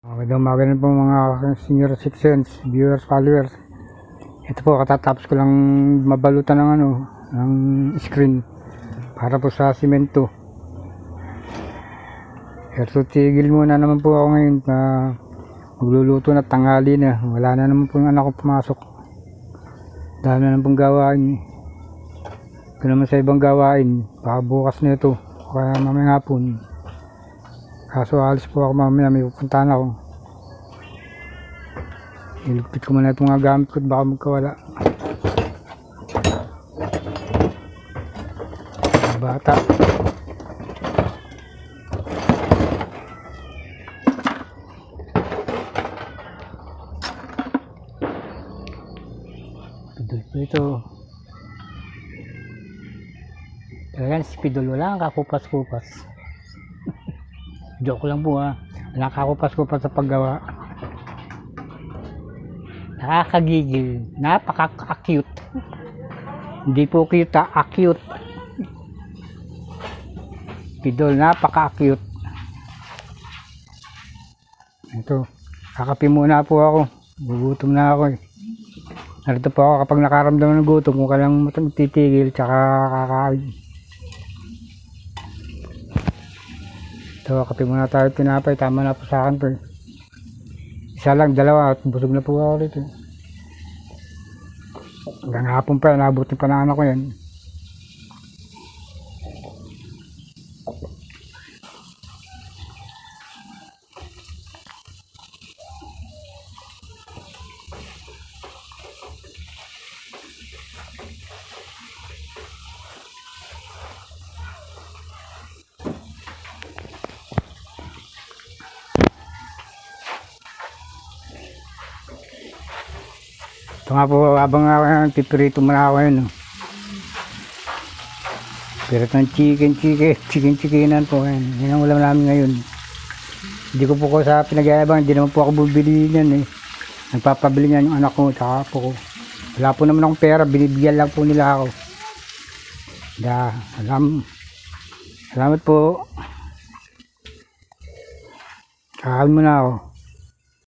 Magandang umaga na po mga senior citizens, viewers, followers. Ito po, katatapos ko lang mabalutan ng ano, ng screen para po sa simento. Pero tigil muna naman po ako ngayon na magluluto na tanghali na. Wala na naman po yung anak ko pumasok. Dami na naman pong gawain. Ito naman sa ibang gawain. Baka bukas na ito. Kaya mamaya hapon. Kaso alis po ako mamaya, may pupuntahan ako. Ilugpit ko muna itong mga gamit ko baka magkawala. Bata. Pidol po ito. Talagang si Pidol wala kang kakupas-kupas. Joke lang po ha. Wala kakupas-kupas sa paggawa. Nakakagigil. Napaka-acute. Hindi po cute ha, acute. Pidol, napaka-acute. Ito, kakapi muna po ako. Gugutom na ako eh. Narito po ako kapag nakaramdaman ng gutom, kung kailang titigil, tsaka kakain. Ito, kape muna tayo pinapay. Tama na po sa akin po eh. Isa lang, dalawa at busog na po ako rito. Hanggang hapon pa, nabutin pa na anak ko yan. Ito nga po, habang uh, pipirito muna ako yun. No? Pirit ng chicken, chicken, chicken, chickenan po. Yan, yan ang ulam namin ngayon. Hindi ko po ko sa pinag-aabang, hindi naman po ako bumili niyan eh. Nagpapabili niyan yung anak ko, tsaka po ko. Wala po naman akong pera, binibigyan lang po nila ako. Da, alam. Salamat po. Kakain muna ako.